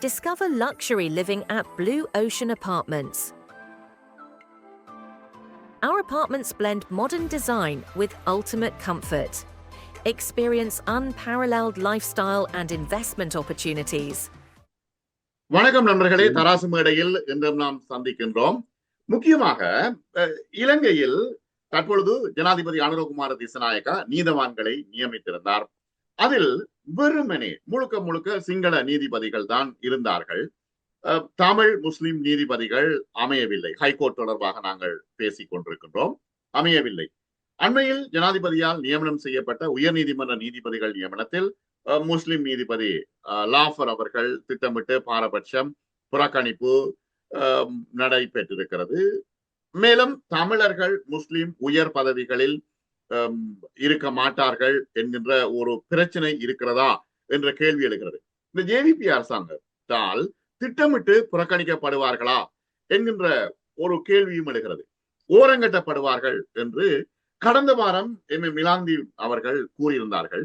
Discover luxury living at Blue Ocean Apartments. Our apartments blend modern design with ultimate comfort. Experience unparalleled lifestyle and investment opportunities. வணக்கம் நண்பர்களே தராசு மேடையில் இன்றும் நாம் சந்திக்கின்றோம் முக்கியமாக அஹ், இலங்கையில் தற்பொழுது ஜனாதிபதி அனுரகுமார திசநாயக்கா நீதவான்களை நியமித்திருந்தார் அதில் வெறுமனே முழுக்க முழுக்க சிங்கள நீதிபதிகள் தான் இருந்தார்கள். தமிழ் முஸ்லிம் நீதிபதிகள் அமையவில்லை. ஹைகோர்ட் தொடர்பாக நாங்கள் பேசிக் கொண்டிருக்கின்றோம். அமையவில்லை. அண்மையில் ஜனாதிபதியால் நியமனம் செய்யப்பட்ட உயர்நீதிமன்ற நீதிபதிகள் நியமனத்தில் அஹ், முஸ்லிம் நீதிபதி அஹ், லாஃபர் அவர்கள் திட்டமிட்டு பாரபட்சம் புறக்கணிப்பு நடைபெற்றிருக்கிறது. மேலும் தமிழர்கள் முஸ்லிம் உயர் பதவிகளில் இருக்க மாட்டார்கள் என்கின்ற ஒரு பிரச்சனை இருக்கிறதா என்ற கேள்வி எழுகிறது. இந்த ஜேவிபி அரசாங்கத்தால் திட்டமிட்டு புறக்கணிக்கப்படுவார்களா என்கின்ற ஒரு கேள்வியும் எழுகிறது. ஓரங்கட்டப்படுவார்கள் என்று கடந்த வாரம் எம். எம். மிலாந்தி அவர்கள் கூறியிருந்தார்கள்.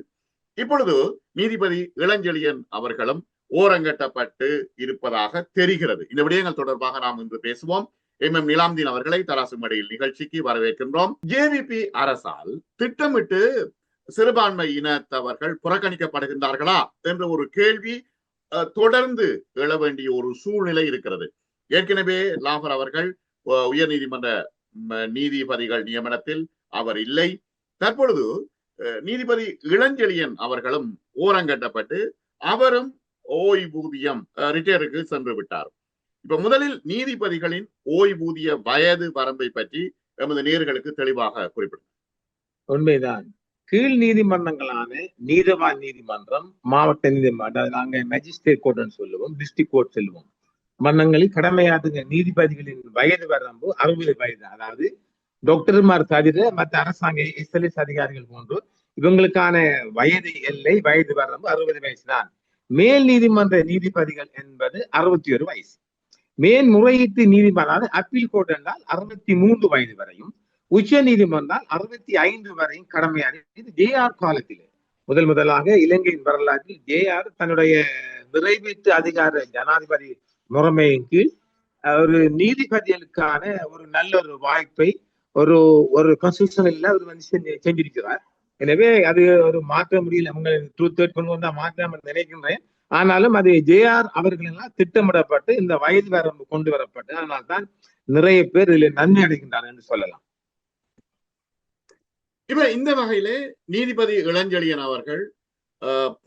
இப்பொழுது நீதிபதி இளஞ்செழியன் அவர்களும் ஓரங்கட்டப்பட்டு இருப்பதாக தெரிகிறது. இந்த விடயங்கள் தொடர்பாக நாம் இன்று பேசுவோம். எம். எம். நிலாம்தீன் அவர்களை தராசு மடையில் நிகழ்ச்சிக்கு வரவேற்கின்றோம். ஜேவிபி அரசால் திட்டமிட்டு சிறுபான்மை இனத்தவர்கள் புறக்கணிக்கப்படுகின்றார்களா என்ற ஒரு கேள்வி தொடர்ந்து எழ வேண்டிய ஒரு சூழ்நிலை இருக்கிறது. ஏற்கனவே லாஃபர் அவர்கள் அஹ், உயர்நீதிமன்ற நீதிபதிகள் நியமனத்தில் அவர் இல்லை. தற்பொழுது நீதிபதி இளஞ்செழியன் அவர்களும் ஓரங்கட்டப்பட்டு அவரும் ஓய்வூதியம் ரிட்டையருக்கு சென்று விட்டார். இப்ப முதலில் நீதிபதிகளின் ஓய்வூதிய வயது வரம்பை பற்றி எமது நேர்களுக்கு தெளிவாக குறிப்பிடும் உண்மைதான். கீழ் நீதிமன்றங்களான நீதவான் நீதிமன்றம் மாவட்ட நீதிமன்றம் நாங்க மேஜிஸ்ட்ரேட் கோர்ட்னு சொல்லுவோம் டிஸ்ட்ரிக்ட் கோர்ட் சொல்லுவோம். மன்னங்களில் கடமையாற்றுங்க நீதிபதிகளின் வயது வரம்பு அறுபது வயது. அதாவது டாக்டர்மார் தவிர மற்ற அரசாங்க எஸ்எல்எஸ் அதிகாரிகள் போன்று இவங்களுக்கான வயது எல்லை வயது வரம்பு அறுபது வயசு தான் மேல் நீதிமன்ற நீதிபதிகள் என்பது அறுபத்தி ஒரு வயசு. மேன்முறையீட்டு நீதிமன்றம் அப்பீல் கோர்ட் என்றால் அறுபத்தி மூன்று வயது வரையும் உச்ச நீதிமன்றால் அறுபத்தி ஐந்து வரையும் கடமையாக இது ஜேஆர் காலத்திலே. முதல் முதலாக இலங்கையின் வரலாற்றில் ஜேஆர் தன்னுடைய நிறைவேற்று அதிகார ஜனாதிபதி முறைமையின் கீழ் ஒரு நீதிபதிகளுக்கான ஒரு நல்ல ஒரு வாய்ப்பை ஒரு ஒரு கான்ஸ்டியூஷனில் அவர் வந்து செஞ்சிருக்கிறார். எனவே அது ஒரு மாற்ற முடியல. அவங்க தேர்ட் கொண்டு வந்தா மாற்றாம நினைக்கின்றேன். ஆனாலும் அது ஜேஆர் அவர்களெல்லாம் திட்டமிடப்பட்டு இந்த வயது வரம்பு கொண்டு வரப்பட்டு அதனால்தான் நிறைய பேர் இதில் நன்மை அடைகின்றார் என்று சொல்லலாம். இப்ப இந்த வகையிலே நீதிபதி இளஞ்செழியன் அவர்கள்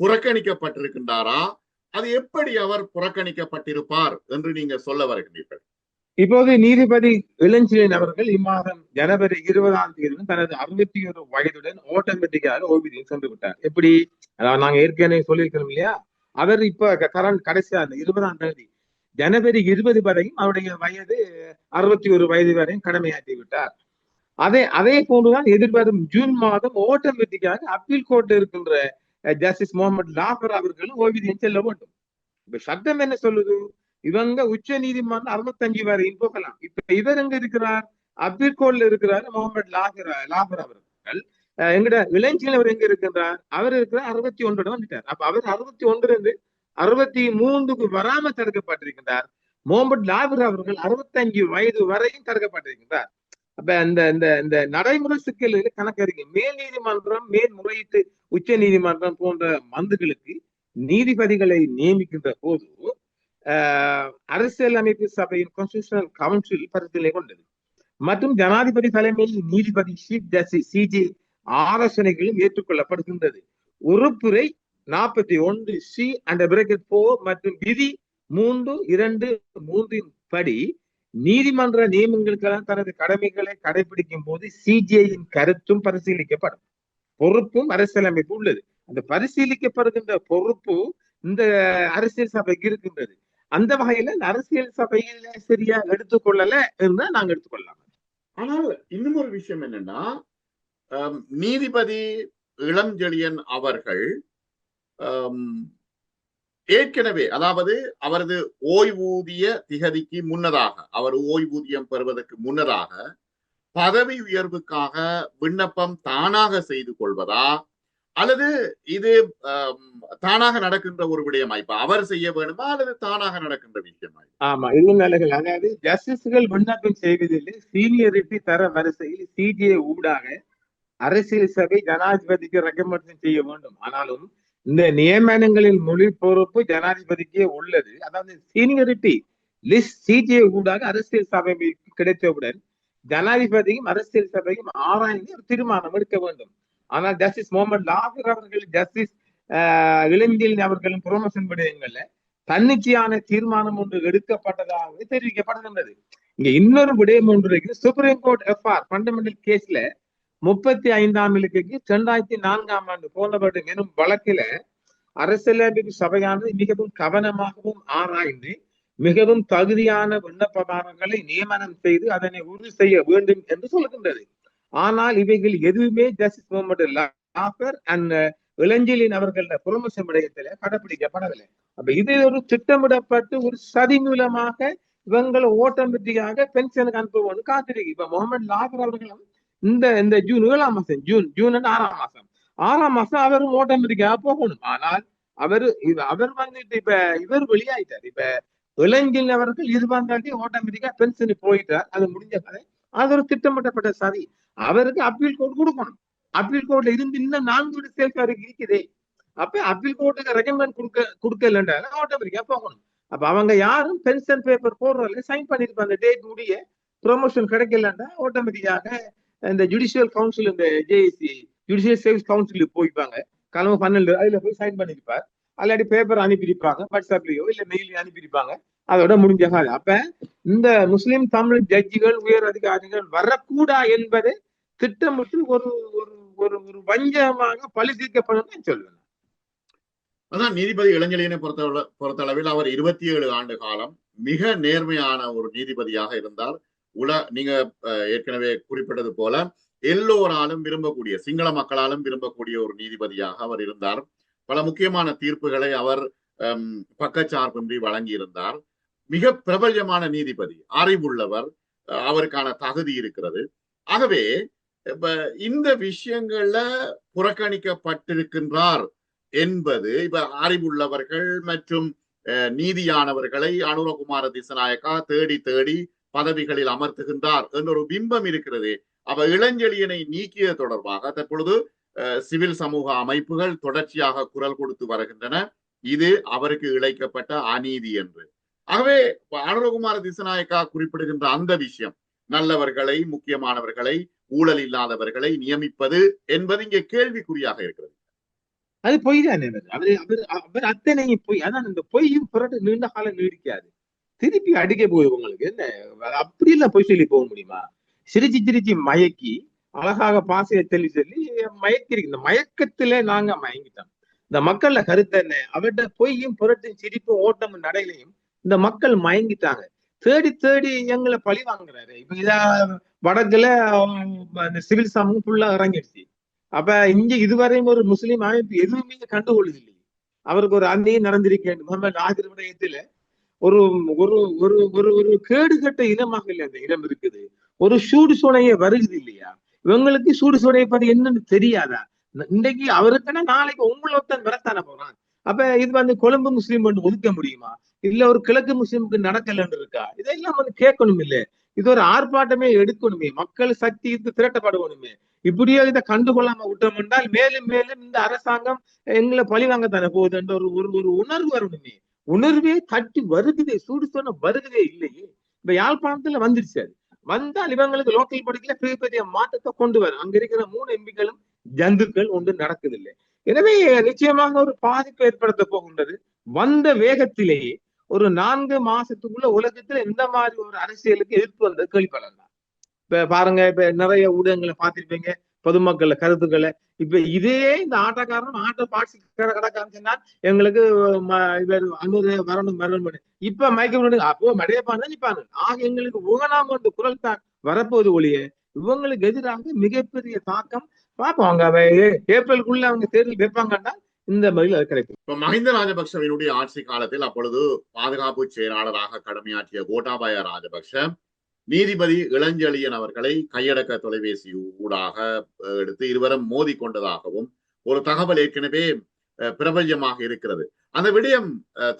புறக்கணிக்கப்பட்டிருக்கின்றாரா? அது எப்படி அவர் புறக்கணிக்கப்பட்டிருப்பார் என்று நீங்க சொல்ல வருகின்றீர்கள் இப்போது நீதிபதி இளஞ்செழியன் அவர்கள் இம்மாதம் ஜனவரி இருபதாம் தேதி தனது அறுபத்தி ஒரு வயதுடன் ஆட்டோமேட்டிக்காக ஓய்வூதியம் சென்று விட்டார். எப்படி? நாங்க ஏற்கனவே சொல்லியிருக்கிறோம் இல்லையா? அவர் இப்ப கரண்ட் கடைசியா இருபதாம் தேதி ஜனவரி இருபது வரையும் அவருடைய வயது அறுபத்தி ஒரு வயது வரையும் கடமையாற்றி விட்டார். அதே அதே போன்றுதான் எதிர்வரும் ஜூன் மாதம் ஆட்டோமேட்டிக்காக அப்பீல் கோர்ட் இருக்கின்ற ஜஸ்டிஸ் முகமது லாஃபர் அவர்களும் ஓய்வூதியம் செல்ல வேண்டும். இப்ப சட்டம் என்ன சொல்லுது? இவங்க உச்ச நீதிமன்றம் அறுபத்தஞ்சு வரையும் போகலாம். இப்ப இவர் எங்க இருக்கிறார்? அப்பீல் கோர்ட்ல இருக்கிறார் முகமது லாஃபர் லாஃபர் அவர்கள். எங்கிட்ட விளைஞ்சியில் அவர் எங்க இருக்கின்றார்? அவர் இருக்கிற அறுபத்தி ஒன்றோட வந்துட்டார். அப்ப அவர் அறுபத்தி ஒன்று இருந்து அறுபத்தி மூன்றுக்கு வராம தடுக்கப்பட்டிருக்கின்றார். மோம்பட் லாபர் அவர்கள் அறுபத்தஞ்சு வயது வரையும் தடுக்கப்பட்டிருக்கின்றார். அப்ப இந்த இந்த இந்த நடைமுறை சிக்கல்கள் கணக்கு இருக்கு மேல் நீதிமன்றம் மேல்முறையீட்டு உச்ச நீதிமன்றம் போன்ற மந்துகளுக்கு நீதிபதிகளை நியமிக்கின்ற போது ஆஹ், அரசியல் அமைப்பு சபையின் கான்ஸ்டியூஷனல் கவுன்சில் பரிசீலனை கொண்டது. மற்றும் ஜனாதிபதி தலைமையில் நீதிபதி சீஃப் ஜஸ்டிஸ் சிஜே ஆலோசனைகளும் ஏற்றுக்கொள்ளப்படுகின்றது. உறுப்புரை நாற்பத்தி ஒன்று சி அண்ட் பிரேக்கெட் போர் மற்றும் விதி மூன்று இரண்டு மூன்றின் படி நீதிமன்ற நியமங்களுக்கெல்லாம் தனது கடமைகளை கடைபிடிக்கும் போது சிஜிஐயின் கருத்தும் பரிசீலிக்கப்படும். பொறுப்பும் அரசியலமைப்பு உள்ளது. அந்த பரிசீலிக்கப்படுகின்ற பொறுப்பு இந்த அரசியல் சபைக்கு இருக்கின்றது. அந்த வகையில அரசியல் சபையில சரியா எடுத்துக்கொள்ளல இருந்தா நாங்க எடுத்துக்கொள்ளலாம். ஆனால் இன்னும் ஒரு விஷயம் என்னன்னா நீதிபதி இளஞ்செழியன் அவர்கள் ஏற்கனவே அதாவது அவரது ஓய்வூதிய திகதிக்கு முன்னதாக அவர் ஓய்வூதியம் பெறுவதற்கு முன்னதாக பதவி உயர்வுக்காக விண்ணப்பம் தானாக செய்து கொள்வதா? அல்லது இது தானாக நடக்கின்ற ஒரு விடயமா? இப்ப அவர் செய்ய வேணுமா அல்லது தானாக நடக்கின்ற விஷயமா? ஆமா இது அதாவது ஜஸ்டிஸ்கள் விண்ணப்பம் செய்வதில் சீனியரிட்டி தர வரிசையில் சிடிஏ ஊடாக அரசியல் சபை ஜனாதிபதிக்கு ரெக்கமெண்ட் செய்ய வேண்டும். ஆனாலும் இந்த நியமனங்களின் மொழி பொறுப்பு ஜனாதிபதிக்கே உள்ளது. அதாவது சீனியரிட்டி லிஸ்ட் சிடிஏ ஊடாக அரசியல் சபைக்கு கிடைத்தவுடன் ஜனாதிபதியும் அரசியல் சபையும் ஆராய்ந்து ஒரு தீர்மானம் எடுக்க வேண்டும். ஆனால் ஜஸ்டிஸ் முகமது லாகூர் அவர்கள் ஜஸ்டிஸ் இளஞ்செழியன் அவர்களும் புரோமோஷன் விடயங்கள்ல தன்னிச்சையான தீர்மானம் ஒன்று எடுக்கப்பட்டதாக தெரிவிக்கப்படுகின்றது இங்க இன்னொரு விடயம் ஒன்று சுப்ரீம் கோர்ட் எஃப்ஆர் ஃபண்டமெண்டல் கேஸ்ல முப்பத்தி ஐந்தாம் இலக்கைக்கு இரண்டாயிரத்தி நான்காம் ஆண்டு போனப்பட்ட எனும் வழக்கில அரசியலமைப்பு சபையானது மிகவும் கவனமாகவும் ஆராய்ந்து மிகவும் தகுதியான விண்ணப்பதாரர்களை நியமனம் செய்து அதனை உறுதி செய்ய வேண்டும் என்று சொல்கின்றது ஆனால் இவைகள் எதுவுமே ஜஸ்டிஸ் முகமது லாஃபர் அண்ட் இளஞ்சலின் அவர்கள புரமோஷன் விடயத்துல கடைபிடிக்கப்படவில்லை அப்ப இது ஒரு திட்டமிடப்பட்டு ஒரு சதி மூலமாக இவங்களை ஓட்டோமேட்டிக்காக பென்ஷனுக்கு அனுப்புவோம்னு காத்திருக்கு இப்ப முகமது லாஃபர் அவர்களும் இந்த இந்த ஜூன் ஏழாம் மாசம் ஜூன் ஜூன் ஆறாம் மாசம். ஆறாம் மாசம் அவரும் ஓட்டோமேட்டிக்காக போகணும். ஆனால் அவர் அவர் வந்துட்டு இப்ப இவர் வெளியாயிட்டார். இப்ப இளஞ்சில் அவர்கள் இருபதாண்டி ஆட்டோமேட்டிக்கா பென்ஷன் போயிட்டார். அது முடிஞ்ச கதை அது ஒரு திட்டமிட்டப்பட்ட சதி. அவருக்கு அப்பீல் கோர்ட் கொடுக்கணும். அப்பீல் கோர்ட்ல இருந்து இன்னும் நான்கு விட சேல்ஸ் இருக்குதே. அப்ப அப்பீல் கோர்ட்டுக்கு ரெக்கமெண்ட் கொடுக்க கொடுக்கலன்றால ஆட்டோமேட்டிக்கா போகணும். அப்ப அவங்க யாரும் பென்ஷன் பேப்பர் போடுறதுல சைன் பண்ணிருப்பாங்க டேட் முடிய ப்ரொமோஷன் கிடைக்கலன்னா ஆட்டோமேட்டிக்காக இந்த ஜுடிஷியல் கவுன்சில் இந்த ஜேஏசி ஜுடிஷியல் சர்வீஸ் கவுன்சிலுக்கு போய்ப்பாங்க. கிழமை பன்னெண்டு அதுல போய் சைன் பண்ணியிருப்பார் அல்லாடி பேப்பர் அனுப்பியிருப்பாங்க வாட்ஸ்அப்லேயோ இல்ல மெயிலையோ அனுப்பியிருப்பாங்க. அதோட முடிஞ்ச காலம். அப்ப இந்த முஸ்லிம் தமிழ் ஜட்ஜிகள் உயர் அதிகாரிகள் வரக்கூடா என்பதை திட்டமிட்டு ஒரு ஒரு ஒரு ஒரு வஞ்சமாக பழி தீர்க்கப்படும் சொல்லுவேன் அதான் நீதிபதி இளஞ்செழியனை பொறுத்த பொறுத்தளவில் அவர் இருபத்தி ஏழு ஆண்டு காலம் மிக நேர்மையான ஒரு நீதிபதியாக இருந்தார். உல நீங்க ஏற்கனவே குறிப்பிட்டது போல எல்லோராலும் விரும்பக்கூடிய சிங்கள மக்களாலும் விரும்பக்கூடிய ஒரு நீதிபதியாக அவர் இருந்தார். பல முக்கியமான தீர்ப்புகளை அவர் பக்கச்சார்பின்றி வழங்கியிருந்தார். மிக பிரபல்யமான நீதிபதி அறிவுள்ளவர் அவருக்கான தகுதி இருக்கிறது. ஆகவே இப்ப இந்த விஷயங்கள்ல புறக்கணிக்கப்பட்டிருக்கின்றார் என்பது இப்ப அறிவுள்ளவர்கள் மற்றும் நீதியானவர்களை அனுரகுமார திசநாயக்கா தேடி தேடி பதவிகளில் அமர்த்துகின்றார் என்ற ஒரு பிம்பம் இருக்கிறது. அவ இளஞ்செழியனை நீக்கியது தொடர்பாக தற்பொழுது சிவில் சமூக அமைப்புகள் தொடர்ச்சியாக குரல் கொடுத்து வருகின்றன. இது அவருக்கு இழைக்கப்பட்ட அநீதி என்று. ஆகவே அனுரகுமார திசநாயக்கா குறிப்பிடுகின்ற அந்த விஷயம் நல்லவர்களை முக்கியமானவர்களை ஊழல் இல்லாதவர்களை நியமிப்பது என்பது இங்கே கேள்விக்குறியாக இருக்கிறது. அது பொய் தானே அவர் அவர் அத்தனை அத்தனையும் பொய். அதான் இந்த பொய்யும் புரட்டு நீண்ட காலம் நீடிக்காது. திருப்பி அடிக்க போகுது உங்களுக்கு. என்ன? அப்படி எல்லாம் பொய் சொல்லி போக முடியுமா? சிரிச்சு சிரிச்சு மயக்கி அழகாக பாசையை சொல்லி சொல்லி மயக்கிருக்கு இந்த மயக்கத்துல நாங்க மயங்கிட்டோம். இந்த மக்கள்ல கருத்து என்ன? அவர்கிட்ட பொய்யும் புரட்டும் சிரிப்பும் ஓட்டமும் நடையிலையும் இந்த மக்கள் மயங்கிட்டாங்க. தேடி தேடி எங்களை பழி வாங்குறாரு. இப்ப இதா வடக்குல அந்த சிவில் சமூகம் ஃபுல்லா இறங்கிடுச்சு. அப்ப இங்க இதுவரையும் ஒரு முஸ்லீம் அமைப்பு எதுவுமே கண்டுகொள்ளுது இல்லையே அவருக்கு ஒரு அந்நியம் நடந்திருக்கேன். முகமது ஆகிர் விடயத்துல ஒரு ஒரு ஒரு ஒரு ஒரு கேடுகட்ட இனமாக இல்லை அந்த இனம் இருக்குது. ஒரு சூடு சுனைய வருகுது இல்லையா? இவங்களுக்கு சூடு சுனையை பத்தி என்னன்னு தெரியாதா? இன்னைக்கு அவருக்குன்னா நாளைக்கு உங்களொத்தன் வரத்தானே போறான்? அப்ப இது வந்து கொழும்பு முஸ்லீம் வந்து ஒதுக்க முடியுமா? இல்ல ஒரு கிழக்கு முஸ்லீமுக்கு நடக்கலன்னு இருக்கா? இதெல்லாம் வந்து கேட்கணும் இல்ல இது ஒரு ஆர்ப்பாட்டமே எடுக்கணுமே. மக்கள் சக்தி இது திரட்டப்படணுமே இப்படியோ இதை கண்டுகொள்ளாம விட்டோம் என்றால் மேலும் மேலும் இந்த அரசாங்கம் எங்களை பழி வாங்கத்தானே போகுது என்ற ஒரு ஒரு ஒரு உணர்வு வரணுமே. உணர்வே தட்டி வருகுதே சூடு சொன்ன வருகுதே இல்லையே. இப்ப யாழ்ப்பாணத்துல வந்துருச்சு அது. வந்தால் இவங்களுக்கு லோக்கல் படிக்கல பெரிய பெரிய மாற்றத்தை கொண்டு வரும் அங்க இருக்கிற மூணு எம்பிக்களும் ஜந்துக்கள் ஒன்று நடக்குதில்லை. எனவே நிச்சயமாக ஒரு பாதிப்பு ஏற்படுத்த போகின்றது. வந்த வேகத்திலேயே ஒரு நான்கு மாசத்துக்குள்ள உலகத்துல இந்த மாதிரி ஒரு அரசியலுக்கு எதிர்ப்பு வந்தது கேள்விப்படலாம். இப்ப பாருங்க இப்ப நிறைய ஊடகங்களை பார்த்திருப்பீங்க. பொதுமக்கள் கருத்துக்களை. இப்ப இதே இந்த ஆட்டக்காரன் ஆட்டோ பார்ட்ஸ் கடைக்காரன் சொன்னால் எங்களுக்கு இவர் அன்னூறு வரணும் வரணும் இப்ப மயக்க அப்போ மடையப்பான் தான் ஆக எங்களுக்கு உகனாம அந்த குரல் தான் வரப்போது ஒழிய இவங்களுக்கு எதிராக மிகப்பெரிய தாக்கம் பார்ப்போம் அவங்க ஏப்ரலுக்குள்ள அவங்க தேர்தல் வைப்பாங்கன்னா இந்த பதில் அது கிடைக்கும். இப்ப மஹிந்த ராஜபக்சவினுடைய ஆட்சி காலத்தில் அப்பொழுது பாதுகாப்பு செயலாளராக கடமையாற்றிய கோட்டாபாய ராஜபக்ஷ நீதிபதி இளஞ்செழியன் அவர்களை கையடக்க தொலைபேசி ஊடாக எடுத்து இருவரும் மோதி கொண்டதாகவும் ஒரு தகவல் ஏற்கனவே பிரபல்யமாக இருக்கிறது. அந்த விடயம்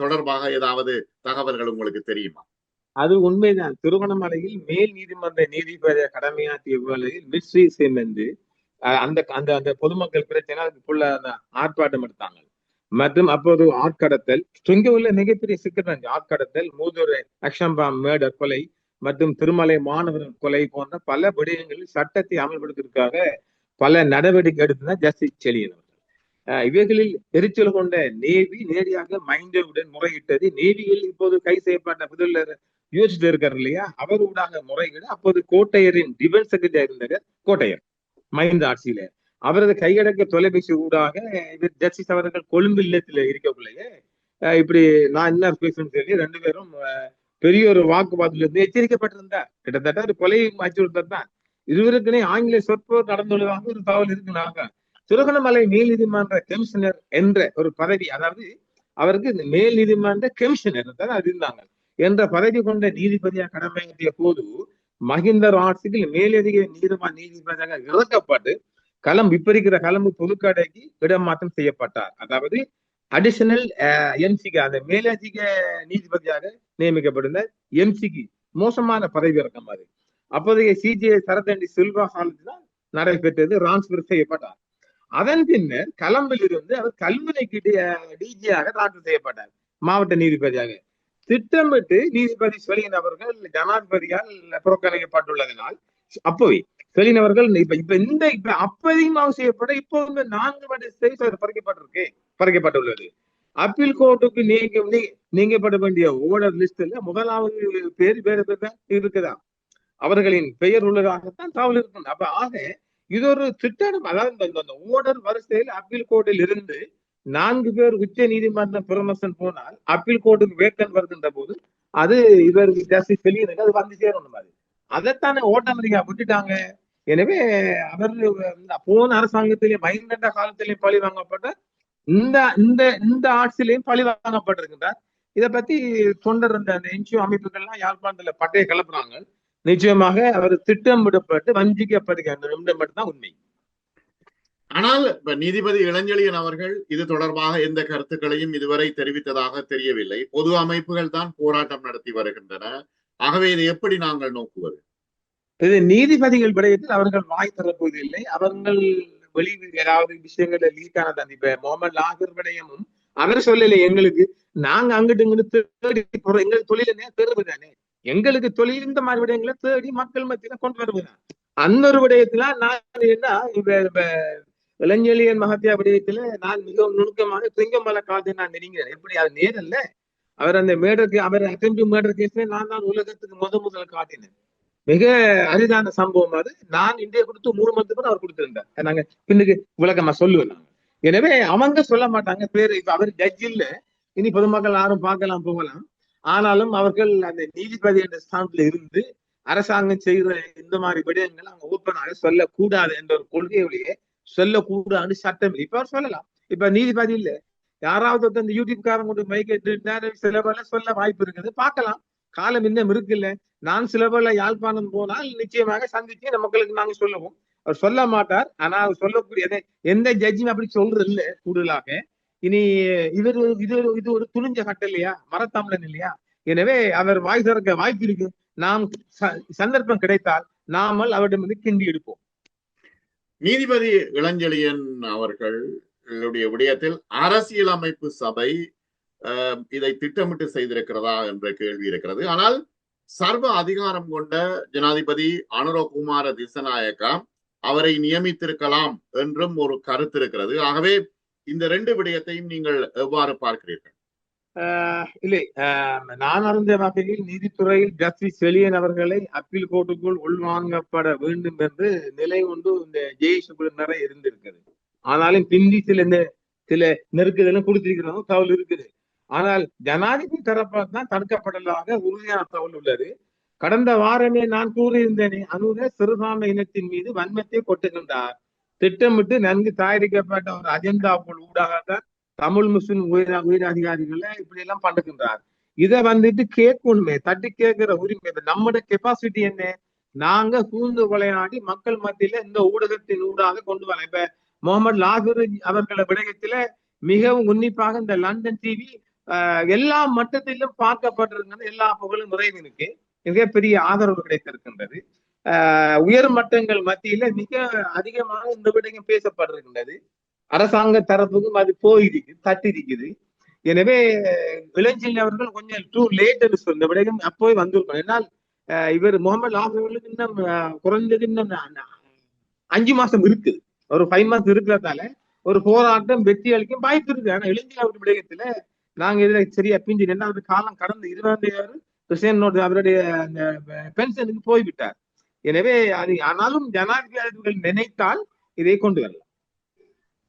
தொடர்பாக ஏதாவது தகவல்கள் உங்களுக்கு தெரியுமா? அது உண்மைதான். திருவண்ணாமலையில் மேல் நீதிமன்ற நீதிபதி கடமையாற்றிய வேளையில் மிஸ்ரி சிம் என்று அஹ், அந்த அந்த அந்த பொதுமக்கள் பிரச்சனை அதுக்குள்ள அந்த ஆர்ப்பாட்டம் எடுத்தாங்க மற்றும் அப்போது ஆட்கடத்தல் இங்க உள்ள மிகப்பெரிய சிக்கல் ஆட்கடத்தல் மூதூர் அக்ஷம்பா மேடர் கொலை மற்றும் திருமலை மாணவர் கொலை போன்ற பல விடயங்களில் சட்டத்தை அமல்படுத்துவதற்காக பல நடவடிக்கை எடுத்தனர் ஜஸ்டிஸ் செலியன் அவர்கள். அஹ் இவைகளில் எரிச்சல் கொண்ட நேவி நேரடியாக மைண்டவுடன் முறையிட்டது. நேவியில் இப்போது கை செய்யப்பட்ட முதல்வர் யோசித்து இருக்காரு இல்லையா? அவர் ஊடாக முறையிட அப்போது கோட்டையரின் டிஃபென்ஸ் செக்ரட்டரி இருந்தவர் கோட்டையர் மைந்த ஆட்சியில. அவரது கையடக்க தொலைபேசி ஊடாக இவர் ஜஸ்டிஸ் அவர்கள் கொழும்பு இல்லத்துல இருக்கக்குள்ளேயே இப்படி நான் என்ன பேசுறேன்னு சொல்லி ரெண்டு பேரும் அஹ், பெரிய ஒரு வாக்குவாதத்துல இருந்து எச்சரிக்கப்பட்டிருந்தார் கிட்டத்தட்ட ஒரு கொலை அச்சுறுத்தல் தான் இருவருக்குனே ஆங்கில சொற்போர் நடந்துள்ளதாக ஒரு தகவல் இருக்குனாங்க. திருகோணமலை மேல் நீதிமன்ற கமிஷனர் என்ற ஒரு பதவி அதாவது அவருக்கு மேல் நீதிமன்ற கமிஷனர் தான் அது இருந்தாங்க. என்ற பதவி கொண்ட நீதிபதியாக கடமையாற்றிய போது மஹிந்த ராட்சிகள் மேலதிக நீதிமன்ற நீதிபதியாக இறக்கப்பட்டு களம் விப்பரிக்கிற களம்பு புதுக்கடைக்கு இடமாற்றம் செய்யப்பட்டார். அதாவது அடிஷனல் எம்சிக்கு uh, அந்த மேலதிக நீதிபதியாக நியமிக்கப்பட்டிருந்த எம்சிக்கு மோசமான பதவி இறக்கம் அது. அப்போதைய சிஜிஐ சரதண்டி சில்வா ஹாலில் நடைபெற்றது டிரான்ஸ்பர் செய்யப்பட்டார். அதன் பின்னர் களம்பில் இருந்து அவர் கல்முனைக்கு டிஜியாக டிரான்ஸ்பர் செய்யப்பட்டார் மாவட்ட நீதிபதியாக. திட்டமிட்டு நீதிபதி சொலியன் அவர்கள் ஜனாதிபதியால் புறக்கணிக்கப்பட்டுள்ளதனால் அப்போவே செலினவர்கள் இப்ப இப்ப இந்த இப்ப அப்பதிகமாக செய்யப்பட இப்போ வந்து நான்கு வடி பறிக்கப்பட்டிருக்கு பறிக்கப்பட்டுள்ளது அப்பீல் கோர்ட்டுக்கு நீங்க நீங்கப்பட வேண்டிய ஓர்டர் லிஸ்ட்ல முதலாவது பேர் வேற பேர் இருக்குதா? அவர்களின் பெயர் உள்ளதாகத்தான் தகவல் இருக்கும் அப்ப ஆக இது ஒரு திட்டம் அதாவது இந்த- இந்த- வரிசையில் அப்பீல் கோர்ட்டில் இருந்து நான்கு பேர் உச்ச நீதிமன்றம் பிரமசன் போனால் அப்பீல் கோர்ட்டுக்கு வேக்கன் வருகின்ற போது அது இவர் ஜஸ்டிஸ் வெளியிருக்கு அது வந்து சேரணும் அது. அதைத்தானே ஓட்ட அமெரிக்கா விட்டுட்டாங்க. எனவே அவர் போன அரசாங்கத்திலே மைந்தண்ட காலத்திலேயும் பழி வாங்கப்பட்ட இந்த இந்த இந்த ஆட்சியிலையும் பழி வாங்கப்பட்டிருக்கின்றார். இதை பத்தி தொண்டர் இந்த என்ஜிஓ அமைப்புகள்லாம் யாழ்ப்பாணத்துல பட்டையை கிளப்புறாங்க. நிச்சயமாக அவர் திட்டமிடப்பட்டு வஞ்சிக்கப்படுகின்ற நிமிடம் மட்டும்தான் உண்மை. ஆனால் இப்ப நீதிபதி இளஞ்செழியன் அவர்கள் இது தொடர்பாக எந்த கருத்துக்களையும் இதுவரை தெரிவித்ததாக தெரியவில்லை. பொது அமைப்புகள் தான் போராட்டம் நடத்தி வருகின்றன. ஆகவே இதை எப்படி நாங்கள் நோக்குவது? இது நீதிபதிகள் விடயத்தில் அவர்கள் வாய் திறப்பதில்லை. அவர்கள் வெளி ஏதாவது விஷயங்கள்ல லீக் ஆனது இப்ப முகமது லாகர் விடயமும் அவர் சொல்லல எங்களுக்கு நாங்க அங்கிட்டு இங்கிட்டு தேடி போறோம். எங்கள் தொழில தேர்வு தானே. எங்களுக்கு தொழில் இந்த மாதிரி விடயங்களை தேடி மக்கள் மத்தியில கொண்டு வருவதுதான் அந்த ஒரு விடயத்துல நான் என்ன இப்ப இப்ப இளஞ்செழியன் மகத்தியா விடயத்துல நான் மிகவும் நுணுக்கமாக திங்கமலை காதை நான் நெருங்கிறேன் எப்படி? அது நேரல்ல அவர் அந்த மேடருக்கு அவர் அட்டெம்ட் மேடர் கேஸ்ல நான் தான் உலகத்துக்கு முத முதல் காட்டினேன். மிக அரிதான சம்பவம் அது. நான் இந்தியா கொடுத்து மூணு மந்த்துக்கு அவர் கொடுத்திருந்தார். நாங்க பின்னுக்கு விளக்கமா சொல்லுவேன் நாங்க. எனவே அவங்க சொல்ல மாட்டாங்க. பேரு இப்ப அவர் ஜட்ஜ் இல்ல. இனி பொதுமக்கள் யாரும் பார்க்கலாம் போகலாம். ஆனாலும் அவர்கள் அந்த நீதிபதி என்ற ஸ்தானத்துல இருந்து அரசாங்கம் செய்யற இந்த மாதிரி விடயங்கள் அவங்க ஓப்பனாக சொல்லக்கூடாது என்ற ஒரு கொள்கையிலேயே சொல்லக்கூடாதுன்னு சட்டம். இப்ப அவர் சொல்லலாம். இப்ப நீதிபதி இல்ல. யாராவது வந்து இந்த யூடியூப் காரங்க கொண்டு மைக் சில பேர்ல சொல்ல வாய்ப்பு இருக்குது. பார்க்கலாம். காலம் இன்னும் இருக்குல்ல. நான் சில பேர்ல யாழ்ப்பாணம் போனால் நிச்சயமாக சந்திச்சு இந்த மக்களுக்கு நாங்க சொல்லுவோம். அவர் சொல்ல மாட்டார். ஆனா அவர் சொல்லக்கூடிய எந்த ஜட்ஜும் அப்படி சொல்றது இல்ல கூடுதலாக. இனி இவர் ஒரு- இது ஒரு இது ஒரு துணிஞ்ச கட்ட இல்லையா? மரத்தாமலன் இல்லையா? எனவே அவர் வாய் திறக்க வாய்ப்பு இருக்கு. நாம் ச- சந்தர்ப்பம் கிடைத்தால் நாமல் அவரிடம் வந்து கிண்டி எடுப்போம். நீதிபதி இளஞ்செழியன் அவர்கள் விடயத்தில் அரசியலமைப்பு சபை இதை திட்டமிட்டு செய்திருக்கிறதா என்ற கேள்வி இருக்கிறது. ஆனால் சர்வ அதிகாரம் கொண்ட ஜனாதிபதி அனுரகுமார திசநாயக்கா அவரை நியமித்திருக்கலாம் என்றும் ஒரு கருத்து இருக்கிறது. ஆகவே இந்த ரெண்டு விடயத்தையும் நீங்கள் எவ்வாறு பார்க்கிறீர்கள்? ஆஹ் இல்லை ஆஹ் நான் அறிந்த வகையில் நீதித்துறையில் ஜஸ்டிஸ் செலியன் அவர்களை அப்பீல் கோர்ட்டுக்குள் உள்வாங்கப்பட வேண்டும் என்று நிலை கொண்டு இந்த ஜெயிஷ் இருந்திருக்கிறது. ஆனாலும் பிந்தி சில சில நெருக்குதலும் கொடுத்திருக்கிறதும் தகவல் இருக்குது. ஆனால் ஜனாதிபதி தரப்பால் தான் தடுக்கப்படலாக உறுதியான தகவல் உள்ளது. கடந்த வாரமே நான் கூறியிருந்தேனே அனுர சிறுபான்மை இனத்தின் மீது வன்மத்தை கொட்டுகின்றார். திட்டமிட்டு நன்கு தயாரிக்கப்பட்ட ஒரு அஜெண்டா போல் ஊடாகத்தான் தமிழ் முஸ்லிம் உயர் உயர் அதிகாரிகளை இப்படி எல்லாம் பண்ணுகின்றார். இதை வந்துட்டு கேட்கணுமே தட்டி கேட்கிற உரிமை நம்மட கெப்பாசிட்டி என்ன? நாங்க சூழ்ந்து விளையாடி மக்கள் மத்தியில இந்த ஊடகத்தின் ஊடாக கொண்டு வர இப்ப முகமது லாகூர் அவர்கள விடயத்துல மிகவும் உன்னிப்பாக இந்த லண்டன் டிவி எல்லா மட்டத்திலும் பார்க்கப்பட்டிருக்கிறது. எல்லா புகழும் இறைவனுக்கு மிகப்பெரிய ஆதரவு கிடைத்திருக்கின்றது. ஆஹ் உயர் மட்டங்கள் மத்தியில மிக அதிகமாக இந்த விடயம் பேசப்பட்டிருக்கின்றது. அரசாங்க தரப்புக்கும் அது போயிருக்கு தட்டிருக்குது எனவே இளஞ்செல்லி அவர்கள் கொஞ்சம் டூ லேட் இந்த விடயம் அப்போவே வந்திருக்கணும் என்னால் இவர் முகமது லாகூர்களுக்கு இன்னும் ஆஹ் குறைஞ்சது இன்னும் அஞ்சு மாசம் இருக்குது. ஒரு ஃபைவ் மந்த்ஸ் இருக்கிறதால ஒரு போராட்டம் வெற்றி அளிக்கும் வாய்ப்பு இருக்கு ஆனா இளைஞர் ஒரு விடயத்துல நாங்க இதுல சரியா பிஞ்சு ரெண்டாவது காலம் கடந்து இருபதாம் கிறிஸ்டியன் நோட் அவருடைய அந்த பென்ஷனுக்கு போய்விட்டார். எனவே அது ஆனாலும் ஜனாதிபதிகள் நினைத்தால் இதை கொண்டு வரலாம்.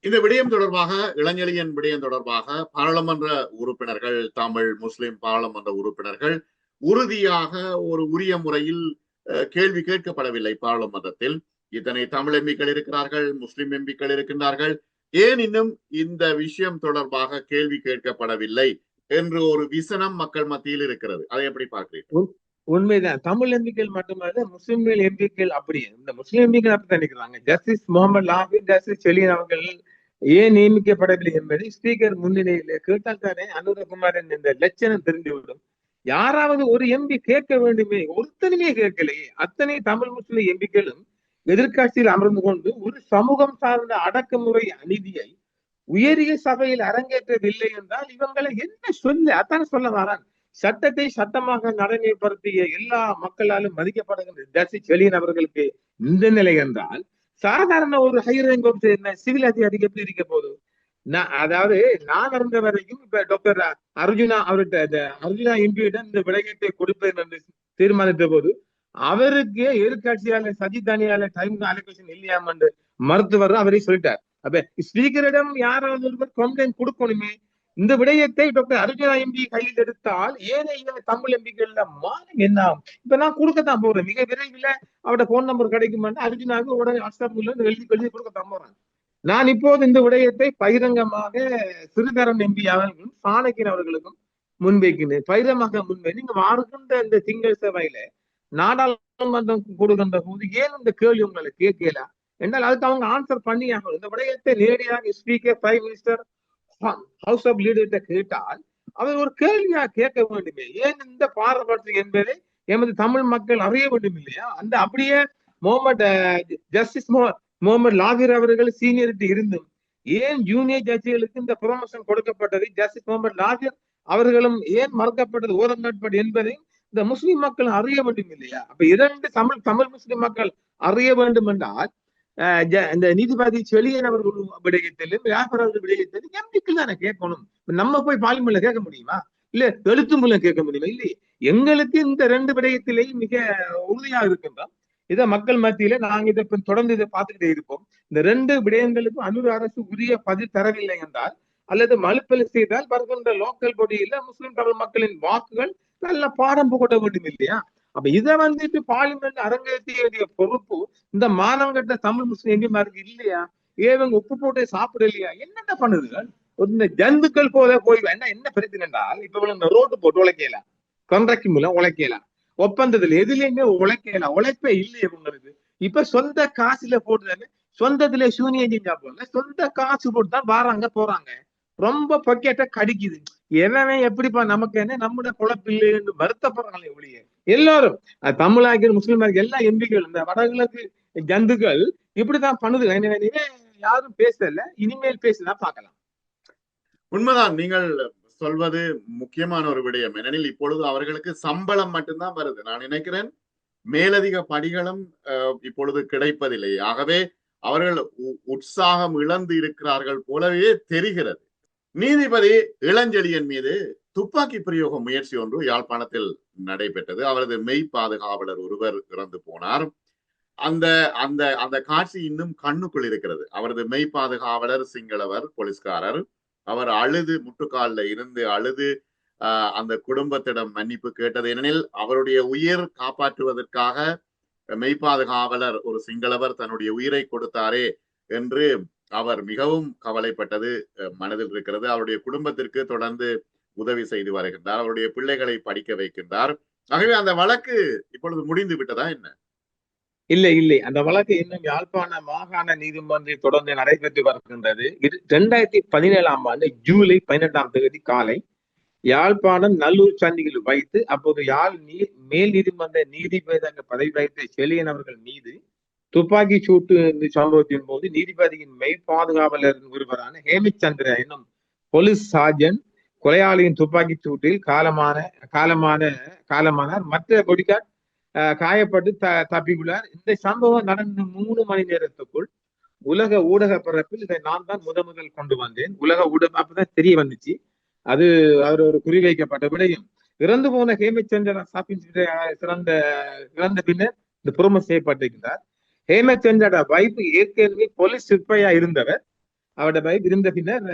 இந்த விடயம் தொடர்பாக இளஞ்செழியன் விடயம் தொடர்பாக பாராளுமன்ற உறுப்பினர்கள் தமிழ் முஸ்லிம் பாராளுமன்ற உறுப்பினர்கள் உறுதியாக ஒரு உரிய முறையில் கேள்வி கேட்கப்படவில்லை பாராளுமன்றத்தில். இத்தனை தமிழ் எம்பிக்கள் இருக்கிறார்கள் முஸ்லிம் எம்பிக்கள் இருக்கின்றார்கள். ஏன் இன்னும் இந்த விஷயம் தொடர்பாக கேள்வி கேட்கப்படவில்லை என்று ஒரு விசனம் மக்கள் மத்தியில் இருக்கிறது? அதை எப்படி பார்க்கிறீர்கள்? உண்மைதான். தமிழ் எம்பிக்கள் மட்டுமல்ல முஸ்லிம் எம்பிக்கள் அப்படி இந்த முஸ்லிம் எம்பிக்கள் அப்படித்தான் நினைக்கிறாங்க ஜஸ்டிஸ் முகமது லாபி ஜஸ்டிஸ் செலியன் அவர்கள் ஏன் நியமிக்கப்படவில்லை என்பதை ஸ்பீக்கர் முன்னிலையில கேட்டால் தானே அனுரகுமாரன் இந்த லட்சணம் தெரிந்துவிடும். யாராவது ஒரு எம்பி கேட்க வேண்டுமே ஒருத்தனுமே கேட்கலையே. அத்தனை தமிழ் முஸ்லிம் எம்பிக்களும் எதிர்காட்சியில் அமர்ந்து கொண்டு ஒரு சமூகம் சார்ந்த அடக்குமுறை அநீதியை உயரிய சபையில் அரங்கேற்றவில்லை என்றால் இவங்களை என்ன சொல்ல? அத்தான சொல்ல வரான். சட்டத்தை சட்டமாக நடைமுறைப்படுத்திய எல்லா மக்களாலும் மதிக்கப்படுகின்ற ஜஸ்டிஸ் செலியன் அவர்களுக்கு இந்த நிலை என்றால் சாதாரண ஒரு ஹையர் ரேங்க் சிவில் அதிகாரிக்கு எப்படி இருக்க போதும் நான் அதாவது நான் இருந்த வரைக்கும் இப்ப டாக்டர் அர்ஜுனா அவர்கிட்ட அர்ஜுனா எம்பியிடம் இந்த விடயத்தை கொடுப்பேன் என்று தீர்மானித்த போது அவருக்கு எதிர்கட்சியால சஜித் அணியால டைம் அலோகேஷன் இல்லையாமண்டு மருத்துவர் அவரே சொல்லிட்டார். அப்ப ஸ்பீக்கரிடம் யாராவது ஒருவர் கம்ப்ளைண்ட் கொடுக்கணுமே இந்த விடயத்தை டாக்டர் அர்ஜுனா எம்பி கையில் எடுத்தால் ஏனைய தமிழ் எம்பிக்கள்ல மானம் என்ன? இப்ப நான் கொடுக்கத்தான் போறேன். மிக விரைவில் அவரோட போன் நம்பர் கிடைக்கும் அர்ஜுனாவுக்கு உடனே வாட்ஸ்அப்ல எழுதி எழுதி கொடுக்கத்தான் போறேன். நான் இப்போது இந்த விடயத்தை பகிரங்கமாக சிறுதரன் எம்பி அவர்களும் சாணக்கியன் அவர்களுக்கும் முன்வைக்கிறேன். பகிரமாக முன்வை. நீங்க வாருகின்ற இந்த திங்கள் சபையில நாடாளுமன்றம் கொடுக்கின்ற போது ஏன் இந்த கேள்வி உங்களை கேட்கல? என்றால் அதுக்கு அவங்க ஆன்சர் பண்ணி ஆகணும். இந்த விடயத்தை நேரடியாக speaker prime minister house of லீடர்கிட்ட கேட்டால் அவர் ஒரு கேள்வியா கேட்க வேண்டுமே. ஏன் இந்த பாரபட்சம் என்பதை எமது தமிழ் மக்கள் அறிய வேண்டும் இல்லையா? அந்த அப்படியே முகமது ஜஸ்டிஸ் முகமது லாகிர் அவர்கள் சீனியரிட்டி இருந்தும் ஏன் ஜூனியர் ஜட்ஜிகளுக்கு இந்த ப்ரொமோஷன் கொடுக்கப்பட்டது? ஜஸ்டிஸ் முகமது லாகிர் அவர்களும் ஏன் மறுக்கப்பட்டது? ஓரங்கட்படு என்பதை இந்த முஸ்லிம் மக்கள் அறிய வேண்டும் இல்லையா? அப்ப இரண்டு தமிழ் தமிழ் முஸ்லிம் மக்கள் அறிய வேண்டும் என்றால் இந்த நீதிபதி செழியன் அவர்கள் விடயத்திலும் வியாபார விடயத்திலும் எம்பிக்கள் தானே கேட்கணும். நம்ம போய் பார்லிமெண்ட்ல கேட்க முடியுமா? இல்ல எழுத்து மூலம் கேட்க முடியுமா? இல்லையே எங்களுக்கு இந்த ரெண்டு விடயத்திலேயும் மிக உறுதியாக இருக்கின்றோம். இதை மக்கள் மத்தியில நாங்க இதை தொடர்ந்து இதை பார்த்துக்கிட்டே இருப்போம். இந்த ரெண்டு விடயங்களுக்கும் அனுர் அரசு உரிய பதில் தரவில்லை என்றால் அல்லது மலுப்பல் செய்தால் வருகின்ற லோக்கல் பொடியில முஸ்லிம் தமிழ் மக்களின் வாக்குகள் நல்ல பாடம் புகட்ட வேண்டும் இல்லையா? அப்ப இதை வந்துட்டு பார்லிமெண்ட் அரங்கேற்ற வேண்டிய பொறுப்பு இந்த மாணவங்கிட்ட தமிழ் முஸ்லிம் எம்பிமாருக்கு இல்லையா? ஏவங்க உப்பு போட்டு சாப்பிடலையா? என்னென்ன பண்ணுதுகள்? இந்த ஜந்துக்கள் போல போய் என்ன என்ன பிரச்சனை என்றால் இப்ப இந்த ரோட்டு போட்டு உழைக்கலாம் கொன்றைக்கு மூலம் உழைக்கலாம் ஒப்பந்தத்துல எதுலயுமே உழைக்கலாம் உழைப்பே இல்லையே உங்களுக்கு இப்ப சொந்த காசுல போட்டு சொந்தத்துல சூனியம் செஞ்சா போல சொந்த காசு போட்டு தான் வாராங்க போறாங்க. ரொம்ப பொக்கெட்ட கடிக்குது. எவன் எப்படிப்பா நமக்கு என்ன? நம்முடைய குழப்பில்லைன்னு வருத்தப்படுறாங்களே ஒழிய. எல்லாரும் தமிழாக்கிய முஸ்லிம் எல்லா எம்பிக்கள் இந்த வடகிழக்கு ஜந்துக்கள் இப்படிதான் பண்ணுது எனவே யாரும் பேசல இனிமேல் பேசினா பார்க்கலாம். உண்மைதான் நீங்கள் சொல்வது முக்கியமான ஒரு விடயம். ஏனெனில் இப்பொழுது அவர்களுக்கு சம்பளம் மட்டும்தான் வருது. நான் நினைக்கிறேன் மேலதிக படிகளும் இப்பொழுது கிடைப்பதில்லை. ஆகவே அவர்கள் உற்சாகம் இழந்து இருக்கிறார்கள் போலவே தெரிகிறது. நீதிபதி இளஞ்செழியன் மீது துப்பாக்கி பிரயோக முயற்சி ஒன்று யாழ்ப்பாணத்தில் நடைபெற்றது. அவரது மெய் பாதுகாவலர் ஒருவர் இறந்து போனார். அந்த அந்த அந்த காட்சி இன்னும் கண்ணுக்குள் இருக்கிறது. அவரது மெய் பாதுகாவலர் சிங்களவர் போலீஸ்காரர். அவர் அழுது முட்டுக்காலில் இருந்து அழுது அந்த குடும்பத்திடம் மன்னிப்பு கேட்டது ஏனெனில் அவருடைய உயிர் காப்பாற்றுவதற்காக மெய்ப்பாதுகாவலர் ஒரு சிங்களவர் தன்னுடைய உயிரை கொடுத்தாரே என்று அவர் மிகவும் கவலைப்பட்டது மனதில் இருக்கிறது. அவருடைய குடும்பத்திற்கு தொடர்ந்து உதவி செய்து வருகின்றார். அவருடைய பிள்ளைகளை படிக்க வைக்கின்றார். ஆகவே அந்த வழக்கு இப்பொழுது முடிந்து விட்டதா என்ன? இல்லை இல்லை. அந்த வழக்கு இன்னும் யாழ்ப்பாண மாகாண நீதிமன்றில் தொடர்ந்து நடைபெற்று வருகின்றது. இது இரண்டாயிரத்தி பதினேழாம் ஆண்டு ஜூலை பதினெட்டாம் தேதி காலை யாழ்ப்பாணம் நல்லூர் சந்தியில் வைத்து அப்போது யாழ் நீ மேல் நீதிமன்ற நீதிபதியாக பதவி வகித்த செலியன் அவர்கள் மீது துப்பாக்கி சூட்டு சம்பவத்தின் போது நீதிபதியின் மெய் பாதுகாவலர் ஒருவரான ஹேமிச்சந்திர என்னும் போலீஸ் சார்ஜன் கொலையாளியின் துப்பாக்கி சூட்டில் காலமான காலமான காலமானார். மற்ற பொடிக்கார் காயப்பட்டு த தப்பியுள்ளார். இந்த சம்பவம் நடந்த மூணு மணி நேரத்துக்குள் உலக ஊடக பரப்பில் இதை நான் தான் முத முதல் கொண்டு வந்தேன். உலக ஊடக அப்பதான் தெரிய வந்துச்சு. அது அவர் ஒரு குறிவைக்கப்பட்ட விடையும். இறந்து போன ஹேமச்சந்திரன் சாப்பின் சிறந்த இறந்த பின்னர் இந்த புறம செய்யப்பட்டிருக்கிறார் ஹேமச்சந்திரோட வைஃப் ஏற்கனவே போலீஸ் சிற்பையா இருந்தவர். அவரோட வைஃப் இருந்த பின்னர்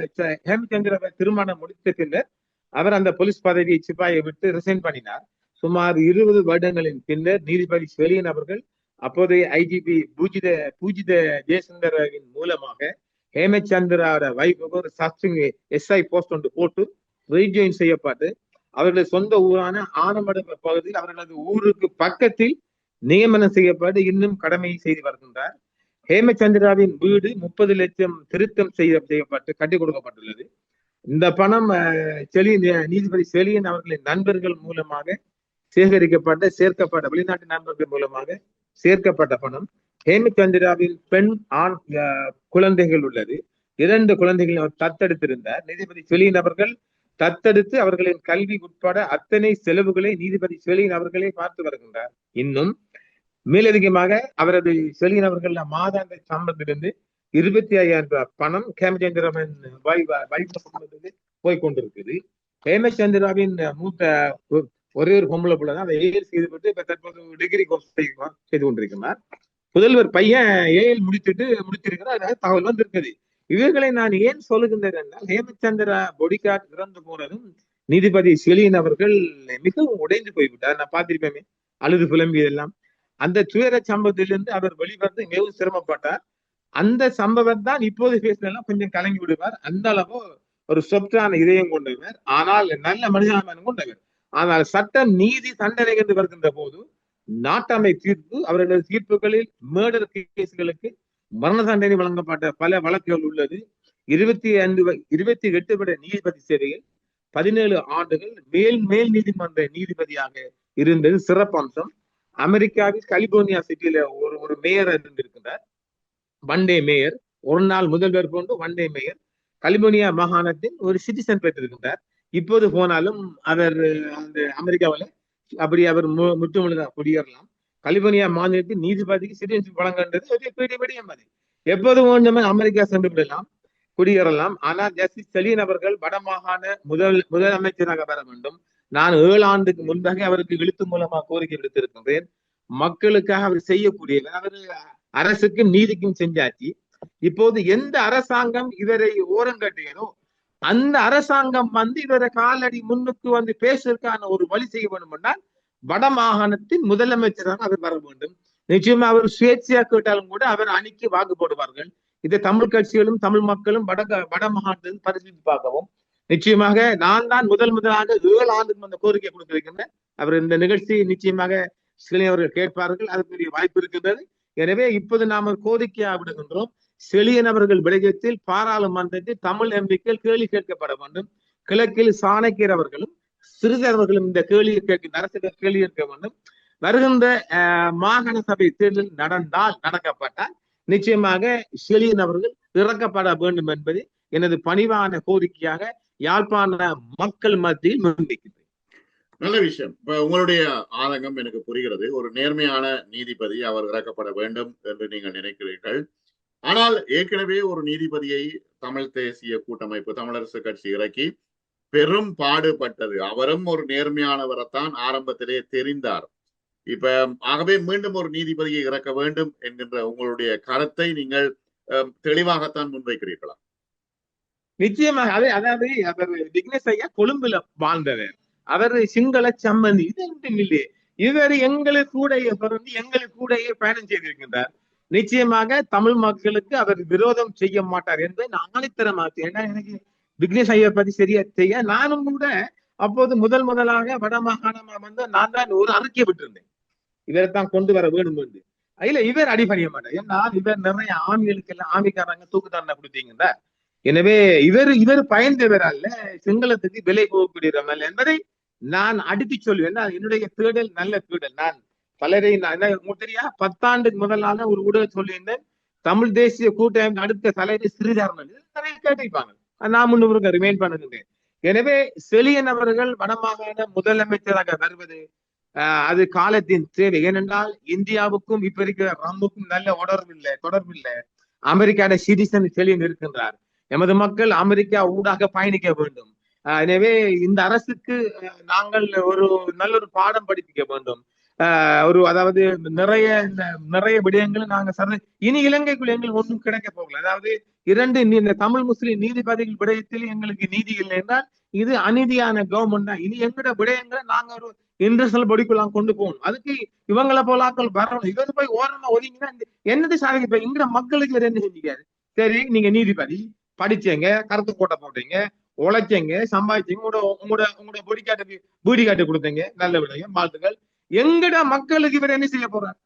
ஹேமச்சந்திர திருமணம் முடித்த பின்னர் அவர் அந்த போலீஸ் பதவியை சிப்பாயை விட்டு ரிசைன் பண்ணினார். சுமார் இருபது வருடங்களின் பின்னர் நீதிபதி செலியன் அவர்கள் அப்போதைய ஐஜிபி பூஜித பூஜித ஜெயசுந்தரின் மூலமாக ஹேமச்சந்திராவோட வைஃபுக்கு ஒரு சஸ்டிங் எஸ்ஐ போஸ்ட் ஒன்று போட்டு ரீஜாயின் செய்யப்பட்டு அவர்களது சொந்த ஊரான ஆனமட பகுதியில் அவர்களது ஊருக்கு பக்கத்தில் நியமனம் செய்யப்பட்டு இன்னும் கடமை செய்து வருகின்றார். ஹேமச்சந்திராவின் வீடு முப்பது லட்சம் திருத்தம் செய்ய செய்யப்பட்டு கட்டி கொடுக்கப்பட்டுள்ளது. இந்த பணம் செலி நீதிபதி செலியன் அவர்களின் நண்பர்கள் மூலமாக சேகரிக்கப்பட்ட சேர்க்கப்பட்ட வெளிநாட்டு நண்பர்கள் மூலமாக சேர்க்கப்பட்ட பணம். ஹேமச்சந்திராவின் பெண் ஆண் குழந்தைகள் உள்ளது. இரண்டு குழந்தைகளை அவர் தத்தெடுத்திருந்தார். நீதிபதி செலியன் அவர்கள் தத்தெடுத்து அவர்களின் கல்வி உட்பட அத்தனை செலவுகளை நீதிபதி செலியன் அவர்களே பார்த்து வருகின்றார். இன்னும் மேலதிகமாக அவரது செலியன் அவர்கள் மாதாந்த சம்பளத்திலிருந்து இருபத்தி ஐயாயிரம் ரூபாய் பணம் ஹேமச்சந்திரவன் வைப்பு போய் கொண்டிருக்குது. ஹேமச்சந்திராவின் மூத்த ஒரே ஒரு பொம்பளை பிள்ளை தான் அதை ஏஎல் செய்துவிட்டு இப்ப தற்போது டிகிரி கோர்ஸ் செய்து கொண்டிருக்கிறார். முதல்வர் பையன் ஏஎல் முடித்துட்டு முடித்திருக்கிறார் தகவல் வந்திருக்குது. இவர்களை நான் ஏன் சொல்லுகின்றேன் என்றால் ஹேமச்சந்திரா பொடிகாட் இறந்து போனதும் நீதிபதி செலியன் அவர்கள் மிகவும் உடைந்து போய்விட்டார். நான் பார்த்திருப்பேமே அழுது புலம்பியதெல்லாம். அந்த துயர சம்பவத்திலிருந்து அவர் வெளிவந்து மிகவும் சிரமப்பட்டார். அந்த சம்பவம் தான் இப்போது பேசினெல்லாம் கொஞ்சம் கலங்கி விடுவார். அந்த அளவு ஒரு சொற்றான இதயம் கொண்டவர். ஆனால் நல்ல மனிதாபிமானம் கொண்டவர். ஆனால் சட்டம் நீதி தண்டனை என்று வருகின்ற போது நாட்டாமை தீர்ப்பு அவர்களது தீர்ப்புகளில் மேடர் கேசுகளுக்கு மரண தண்டனை வழங்கப்பட்ட பல வழக்குகள் உள்ளது. இருபத்தி ஐந்து இருபத்தி எட்டு விட நீதிபதி சேவையில் பதினேழு ஆண்டுகள் மேல் மேல் நீதிமன்ற நீதிபதியாக இருந்தது சிறப்பம்சம். அமெரிக்காவில் கலிபோர்னியா சிட்டியில ஒரு ஒரு மேயர் இருந்திருக்கிறார். வன்டே மேயர் ஒரு நாள் முதல்வர் போன்று வன்டே மேயர் கலிபோர்னியா மாகாணத்தின் ஒரு சிட்டிசன் பெற்றிருக்கின்றார் இப்போது போனாலும் அவர் அந்த அமெரிக்காவில் அப்படி அவர் முற்றுமுழுதாக குடியேறலாம். கலிபோர்னியா மாநிலத்தின் நீதிபதிக்கு சிட்டிசன்ஷிப் வழங்கன்றது ஒரு பெரிய விடயம் அது. எப்போது வேண்டுமே அமெரிக்கா சென்று விடலாம் குடியேறலாம். ஆனால் ஜஸ்டிஸ் செலியன் அவர்கள் வடமாகாண முதல் முதலமைச்சராக வர வேண்டும். நான் ஏழு ஆண்டுக்கு முன்பாக அவருக்கு எழுத்து மூலமா கோரிக்கை விடுத்திருக்கின்றேன் மக்களுக்காக அவர் செய்யக்கூடிய அவர் அரசுக்கும் நீதிக்கும் செஞ்சாச்சு. இப்போது எந்த அரசாங்கம் இவரை ஓரங்கட்டியதோ அந்த அரசாங்கம் வந்து இவரை காலடி முன்னுக்கு வந்து பேசுவதற்கான ஒரு வழி செய்ய வேண்டும் என்றால் வடமாகாணத்தின் முதலமைச்சராக அவர் வர வேண்டும். நிச்சயமா அவர் சுயேட்சையா கேட்டாலும் கூட அவர் அணிக்கு வாக்கு போடுவார்கள். இதை தமிழ் கட்சிகளும் தமிழ் மக்களும் வட வடமாகாணத்திலும் பரிசீலித்து பார்க்கவும் நிச்சயமாக நான் தான் முதல் முதலாக ஏழு ஆண்டுக்கு அந்த கோரிக்கை கொடுத்திருக்கின்றேன் அவர் இந்த நிகழ்ச்சி நிச்சயமாக சிலை அவர்கள் கேட்பார்கள் அதுக்குரிய வாய்ப்பு இருக்கின்றது. எனவே இப்போது நாம் கோரிக்கையாக கோரிக்கையா விடுகின்றோம். செழியன் அவர்கள் விடயத்தில் பாராளுமன்றத்தில் தமிழ் எம்பிக்கள் கேள்வி கேட்கப்பட வேண்டும். கிழக்கில் சாணக்கியர் அவர்களும் சிறிதர் அவர்களும் இந்த கேள்வி கேட்க அரசு கேள்வி கேட்க வேண்டும். வருகின்ற மாகாண சபை தேர்தல் நடந்தால் நடக்கப்பட்டால் நிச்சயமாக செழியன் அவர்கள் இறக்கப்பட வேண்டும் என்பது எனது பணிவான கோரிக்கையாக யாழ்ப்பாண மக்கள் மத்தியில் முன்வைக்கின்றேன். நல்ல விஷயம். இப்ப உங்களுடைய ஆதங்கம் எனக்கு புரிகிறது. ஒரு நேர்மையான நீதிபதி அவர் இறக்கப்பட வேண்டும் என்று நீங்கள் நினைக்கிறீர்கள். ஆனால் ஏற்கனவே ஒரு நீதிபதியை தமிழ் தேசிய கூட்டமைப்பு தமிழரசு கட்சி இறக்கி பெரும் பாடுபட்டது. அவரும் ஒரு நேர்மையானவரைத்தான் ஆரம்பத்திலே தெரிந்தார். இப்ப ஆகவே மீண்டும் ஒரு நீதிபதியை இறக்க வேண்டும் என்கின்ற உங்களுடைய கருத்தை நீங்கள் தெளிவாகத்தான் முன்வைக்கிறீர்களா? நிச்சயமாக அதே அதாவது அவர் விக்னேஷ் ஐயா கொழும்புல வாழ்ந்தவர். அவர் சிங்கள சம்மந்தி இது ஒன்றும் இல்லையே இவர் எங்களுக்கு கூடைய பிறந்து எங்களுக்கு கூடயே பயணம் செய்திருக்கின்றார். நிச்சயமாக தமிழ் மக்களுக்கு அவர் விரோதம் செய்ய மாட்டார் என்பதை நான் ஆணித்தரமாக ஏன்னா எனக்கு விக்னேஷ் ஐயா பத்தி சரியா செய்ய நானும் கூட அப்போது முதல் முதலாக வட மாகாணமா வந்து நான் தான் ஒரு அறிக்கை விட்டிருந்தேன். இவரை தான் கொண்டு வர வேண்டும் என்று. இல்ல இவர் அடிபணிய மாட்டார். ஏன்னா இவர் நிறைய ஆமிகளுக்கு எல்லாம் ஆமிக்காரங்க தூக்கு தண்டனை கொடுத்தீங்கன்னா எனவே இவர் இவர் பயந்தவர் அல்ல சிங்களத்துக்கு விலை போகக்கூடியவர் அல்ல என்பதை நான் அடித்து சொல்வேன். என்னுடைய தேடல் நல்ல தேடல். நான் பலரை நான் உங்களுக்கு தெரியா பத்தாண்டுக்கு முதலான ஒரு ஊடக சொல்லியிருந்தேன் தமிழ் தேசிய கூட்டமைப்பு அடுத்த தலைவர் ஸ்ரீதரன் நிறைய கேட்டிருப்பாங்க. நான் முன்னுக்கு ரிமைன் பண்ணுகின்றேன். எனவே செலியன் அவர்கள் வடமாகாண முதலமைச்சராக வருவது ஆஹ் அது காலத்தின் தேவை. ஏனென்றால் இந்தியாவுக்கும் இப்ப இருக்கிற ரம்முக்கும் நல்ல உடர்வு இல்லை தொடர்பு இல்லை அமெரிக்கான சிட்டிசன் செலியன் இருக்கின்றார். எமது மக்கள் அமெரிக்கா ஊடாக பயணிக்க வேண்டும். எனவே இந்த அரசுக்கு நாங்கள் ஒரு நல்ல ஒரு பாடம் படிப்பிக்க வேண்டும். ஆஹ் ஒரு அதாவது நிறைய இந்த நிறைய விடயங்களை நாங்க சரண இனி இலங்கைக்குள் எங்களுக்கு ஒன்றும் கிடைக்க போகல. அதாவது இரண்டு இந்த தமிழ் முஸ்லிம் நீதிபதிகள் விடயத்தில் எங்களுக்கு நீதி இல்லை என்றால் இது அநீதியான கவர்மெண்ட் தான். இனி எங்கட விடயங்களை நாங்க ஒரு இன்டர்நேஷனல் படிக்குலாம் கொண்டு போகணும். அதுக்கு இவங்கள போலாக்கள் வரணும். இவர் போய் ஓரமா ஒதுங்கினா என்னது சாதிக்க இப்ப மக்களுக்கு வேற என்ன செஞ்சுக்காரு சரி நீங்க நீதிபதி. படிச்சீங்க கருத்து கோட்டை போட்டீங்க உழைச்சீங்க சம்பாதிச்சீங்க உங்களோட உங்களோட உங்களோட பொடி காட்டுக்கு பீடி காட்டு கொடுத்தீங்க. நல்ல விடயம் வாழ்த்துக்கள். எங்கட மக்களுக்கு இவர் என்ன செய்ய போறார்?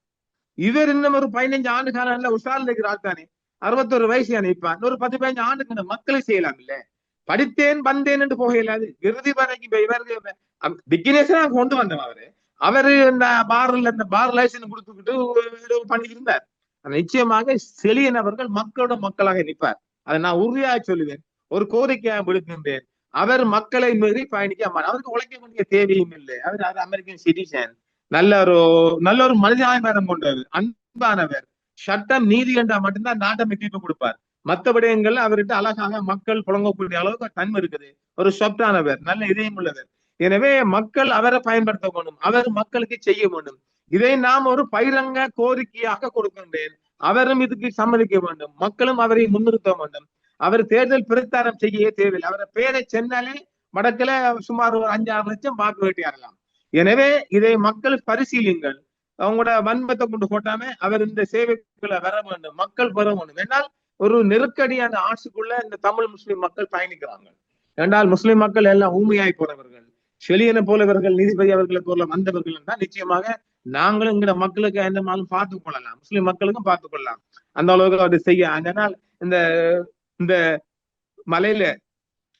இவர் இன்னும் ஒரு பதினஞ்சு ஆண்டு காலம் உஷால் இருக்கிற ஆள் தானே அறுபத்தொரு வயசு அனுப்பான் இன்னொரு பத்து பதினஞ்சு ஆண்டுக்கு மக்களை செய்யலாம் இல்ல படித்தேன் வந்தேன் என்று போக இயலாது விருதி வரைக்கும் இப்ப இவருக்கு கொண்டு வந்தவர் அவரு. அவரு இந்த பார்ல இந்த பார் லைசன்ஸ் கொடுத்துக்கிட்டு ஏதோ பண்ணி இருந்தார். நிச்சயமாக செலியன் அவர்கள் மக்களோட மக்களாக நிற்பார். அதை நான் உறுதியாக சொல்லுவேன். ஒரு கோரிக்கையாக விடுக்கின்றேன் அவர் மக்களை மீறி பயணிக்க மாட்டார். அவருக்கு உழைக்க வேண்டிய தேவையும் இல்லை. அவர் அது அமெரிக்கன் சிட்டிசன் நல்ல ஒரு நல்ல ஒரு மனிதாபிமானம் கொண்டவர் அன்பானவர். சட்டம் நீதி என்றா மட்டும்தான் நாட்டை தீர்ப்பு கொடுப்பார். மத்த விடயங்கள் அவர்கிட்ட அழகாக மக்கள் புழங்கக்கூடிய அளவுக்கு தன்மை இருக்குது. ஒரு சொப்டானவர் நல்ல இதயம் உள்ளவர். எனவே மக்கள் அவரை பயன்படுத்த வேண்டும் அவர் மக்களுக்கு செய்ய வேண்டும் இதை நாம் ஒரு பகிரங்க கோரிக்கையாக கொடுக்கின்றேன். அவரும் இதுக்கு சம்மதிக்க வேண்டும். மக்களும் அவரை முன்னிறுத்த வேண்டும். அவர் தேர்தல் பிரச்சாரம் செய்ய தேவையில்லை. அவரை பேரை சென்னாலே வடக்குல சுமார் ஒரு அஞ்சு ஆறு லட்சம் வாக்கு வேட்டையாடலாம். எனவே இதை மக்கள் பரிசீலிங்கள் அவங்களோட வன்மத்தை கொண்டு போட்டாம அவர் இந்த சேவைக்குள்ள வர வேண்டும். மக்கள் பெற வேண்டும். என்றால் ஒரு நெருக்கடியான ஆட்சிக்குள்ள இந்த தமிழ் முஸ்லிம் மக்கள் பயணிக்கிறாங்க. என்றால் முஸ்லிம் மக்கள் எல்லாம் ஊமையாய் போனவர்கள். செலியனை போலவர்கள் நீதிபதி அவர்களை போல வந்தவர்கள் என்றால் நிச்சயமாக நாங்களும் எங்கட மக்களுக்கு எந்த மாதிரி பார்த்து கொள்ளலாம். முஸ்லிம் மக்களுக்கும் பார்த்து கொள்ளலாம். அந்த அளவுக்கு அது செய்ய அதனால் இந்த இந்த மலையில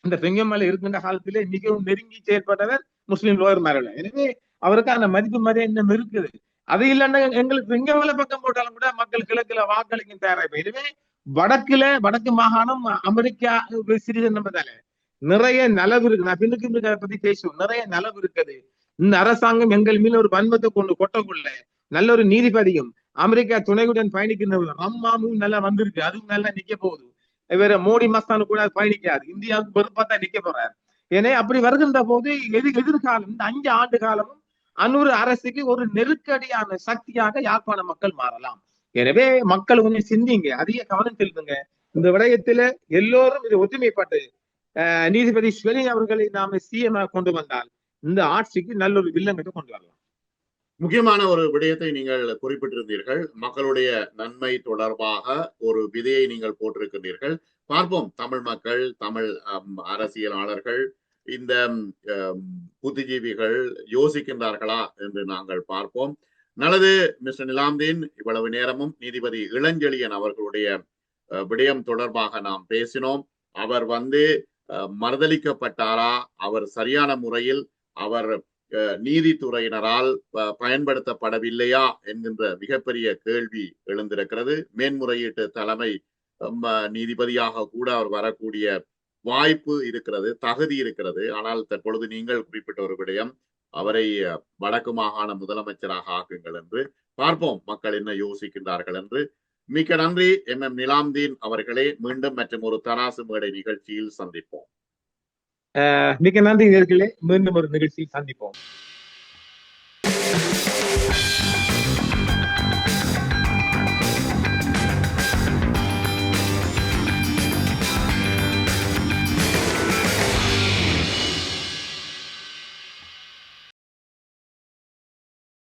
இந்த பெங்கமலை இருக்கின்ற காலத்திலே மிகவும் நெருங்கி செயற்பட்டவர் முஸ்லிம் லோயர் மேரல எனவே அவருக்கான மதிப்பு மரியாதை இன்னும் இருக்குது. அது இல்லைன்னா எங்களுக்கு பெங்கமலை பக்கம் போட்டாலும் கூட மக்கள் கிழக்குல வாக்களிக்கும் தயாராக எனவே வடக்குல வடக்கு மாகாணம் அமெரிக்கா சிறிது என்பதால நிறைய நலவு இருக்கு. நான் பின்னுக்கு பத்தி பேசுவோம். நிறைய நலவு இருக்குது. இந்த அரசாங்கம் எங்கள் மீது ஒரு வன்மத்தை கொண்டு கொட்டக்குள்ள நல்ல ஒரு நீதிபதியும் அமெரிக்கா துணையுடன் பயணிக்கின்ற ரம்மாமும் நல்லா வந்திருக்கு. அதுவும் நல்லா நிக்க போகுது. வேற மோடி மஸ்தானு கூட பயணிக்காது. இந்தியாவுக்கு வெறுப்பா தான் நிக்க போறாரு. ஏன்னா அப்படி வருகின்ற போது எது எதிர்காலம்? இந்த அஞ்சு ஆண்டு காலமும் அன்னூறு அரசுக்கு ஒரு நெருக்கடியான சக்தியாக யாழ்ப்பாண மக்கள் மாறலாம். எனவே மக்கள் கொஞ்சம் சிந்திங்க. அதிக கவனம் செலுத்துங்க. இந்த விடயத்துல எல்லோரும் இது ஒற்றுமைப்பட்டு நீதிபதி ஸ்வெலி அவர்களை நாம சிஎம் கொண்டு வந்தால் இந்த ஆட்சிக்கு நல்ல ஒரு வில்லங்கத்தை கொண்டு வரலாம். முக்கியமான ஒரு விடயத்தை நீங்கள் குறிப்பிட்டிருந்தீர்கள். மக்களுடைய நன்மை தொடர்பாக ஒரு விதையை நீங்கள் போட்டிருக்கின்றீர்கள். பார்ப்போம். தமிழ் மக்கள் தமிழ் அரசியலாளர்கள் இந்த புத்திஜீவிகள் யோசிக்கின்றார்களா என்று நாங்கள் பார்ப்போம். நல்லது மிஸ்டர் நிலாம்தீன். இவ்வளவு நேரமும் நீதிபதி இளஞ்செழியன் அவர்களுடைய விடயம் தொடர்பாக நாம் பேசினோம். அவர் வந்து மறுதளிக்கப்பட்டாரா அவர் சரியான முறையில் அவர் நீதித்துறையினரால் பயன்படுத்தப்படவில்லையா என்கின்ற மிகப்பெரிய கேள்வி எழுந்திருக்கிறது. மேன்முறையீட்டு தலைமை நீதிபதியாக கூட அவர் வரக்கூடிய வாய்ப்பு இருக்கிறது தகுதி இருக்கிறது. ஆனால் தற்பொழுது நீங்கள் குறிப்பிட்ட ஒரு விடயம் அவரை வடக்கு மாகாண முதலமைச்சராக ஆக்குங்கள் என்று பார்ப்போம். மக்கள் என்ன யோசிக்கின்றார்கள் என்று. மிக்க நன்றி. எம். எம். நிலாம்தீன் அவர்களே மீண்டும் மற்றும் ஒரு தராசு மேடை நிகழ்ச்சியில் சந்திப்போம். மிக நன்றி நேர்களே. மீண்டும் ஒரு நிகழ்ச்சியில் சந்திப்போம்.